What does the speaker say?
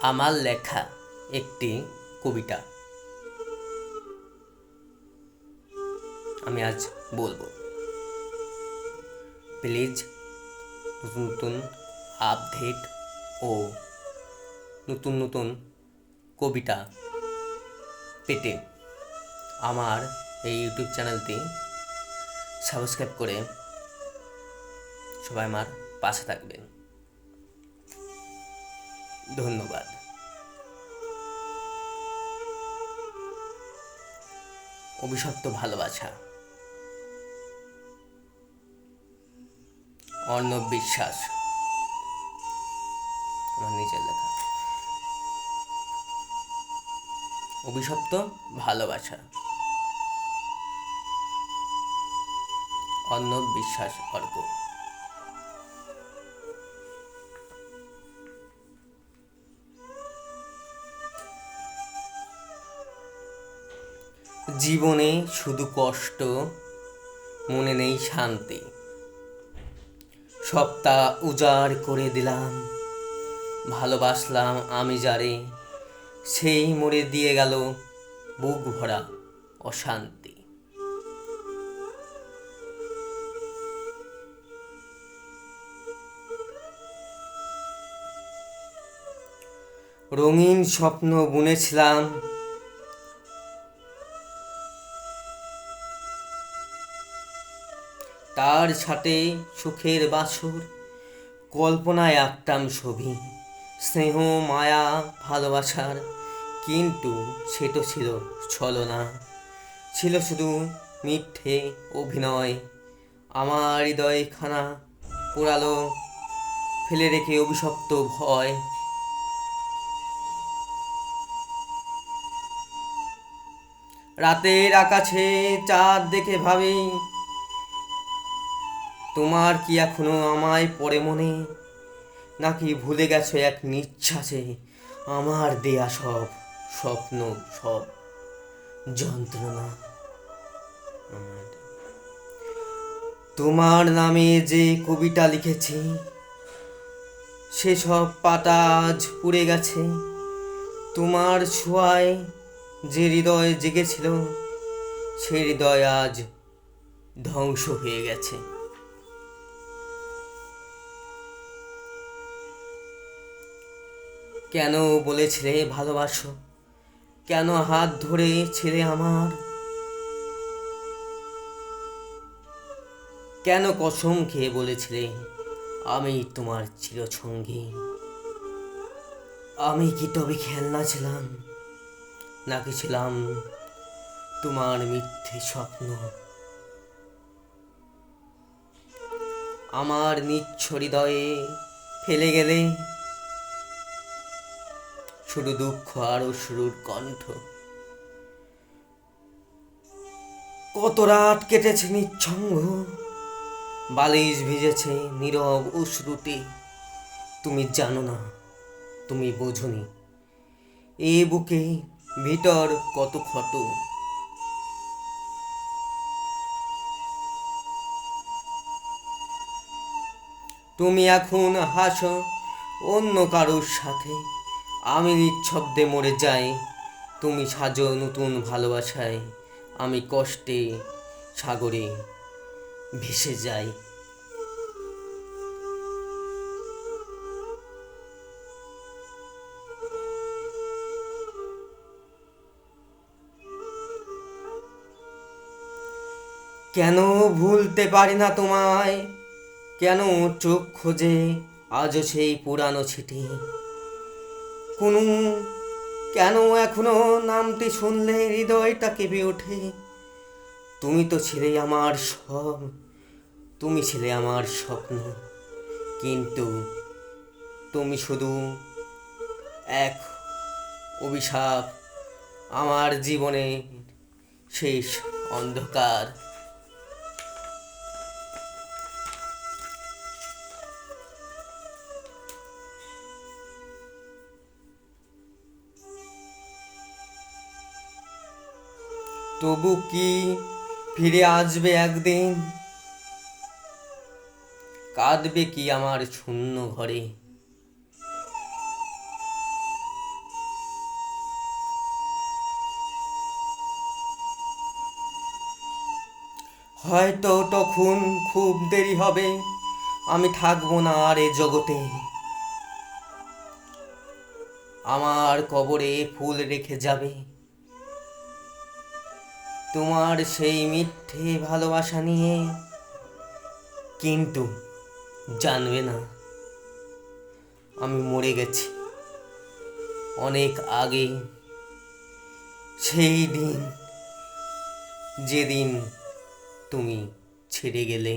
আমার লেখা একটি কবিতা। আমি আজ বলব, প্লিজ নতুন নতুন আপডেট ও নতুন নতুন কবিতা পেতে আমার এই ইউটিউব চ্যানেলটি সাবস্ক্রাইব করে সবাই আমার পাশে থাকবেন। ধন্যবাদ। অভিশপ্ত ভালোবাসা। অর্ণব বিশ্বাস। আমার নিজের লেখা। অভিশপ্ত ভালোবাসা। অর্ণব বিশ্বাস অর্ক। জীবনে শুধু কষ্ট, মনে নেই শান্তি। সপ্তাহ উজাড় করে দিলাম, ভালোবাসলাম আমি যারে, সেই মরে দিয়ে গেল বুক ভরা অশান্তি। রঙিন স্বপ্ন বুনেছিলাম তার ছাটে সুখের বাসর কল্পনায় আঁকতাম ছবি, স্নেহ, মায়া, ভালোবাসার। কিন্তু সে তো ছিল ছলনা, ছিল শুধু মিথ্যে অভিনয়। আমার হৃদয় খানা পোড়ালো, ফেলে রেখে অভিশপ্ত ভয়। রাতের আকাশে চাঁদ দেখে ভাবি তোমার কি এখনও আমায় পড়ে মনে? নাকি ভুলে গেছো এক নিঃশ্বাসে আমার দেয়া সব স্বপ্ন, সব যন্ত্রণা। তোমার নামে যে কবিতা লিখেছি, সেসব পাতা আজ পুড়ে গেছে। তোমার ছোঁয়ায় যে হৃদয় জেগেছিল, সে হৃদয় আজ ধ্বংস হয়ে গেছে। কেন বলেছিলে ভালোবাসো? কেন হাত ধরে ছেলে আমার? কেন কসম খেয়ে বলেছিলে আমি তোমার চিরসঙ্গী? আমি কি তবে খেলনা ছিলাম? নাকি ছিলাম তোমার মিথ্যে স্বপ্ন? আমার নিচ্ছ হৃদয়ে ফেলে গেলে শুধু দুঃখ আর অশ্রুর কণ্ঠ। কত রাত কেটেছে নিচ্ছঙ্গ। বালিশ ভিজেছে নীরব অশ্রুতে। তুমি জানো না, তুমি বোঝনি। এ বুকে ভিতর কত ক্ষত। তুমি এখন হাসো অন্য কারোর সাথে। আমি নিঃশব্দে মরে যাই, তুমি সাজো নতুন ভালোবাসায়, আমি কষ্টে সাগরে ভেসে যাই। কেন ভুলতে পারি না তোমায়? কেন চোখ খোঁজে আজও সেই পুরানো ছিটি? কোনো কেন এখনও নামটি শুনলে হৃদয়টা কেঁপে ওঠে? তুমি তো ছিলে আমার সব, তুমি ছিলে আমার স্বপ্ন, কিন্তু তুমি শুধু এক অভিশাপ, আমার জীবনে শেষ অন্ধকার। তবু কি ফিরে আসবে একদিন? কাঁদবে কি আমার শূন্য ঘরে? হয়তো তখন খুব দেরি হবে, আমি থাকব না আর এ জগতে। আমার কবরে ফুল রেখে যাবে। তোমার সেই মিথ্যে ভালোবাসা নিয়ে। কিন্তু জানবে না, আমি মরে গেছি। অনেক আগে, সেই দিন, যেদিন তুমি ছেড়ে গেলে।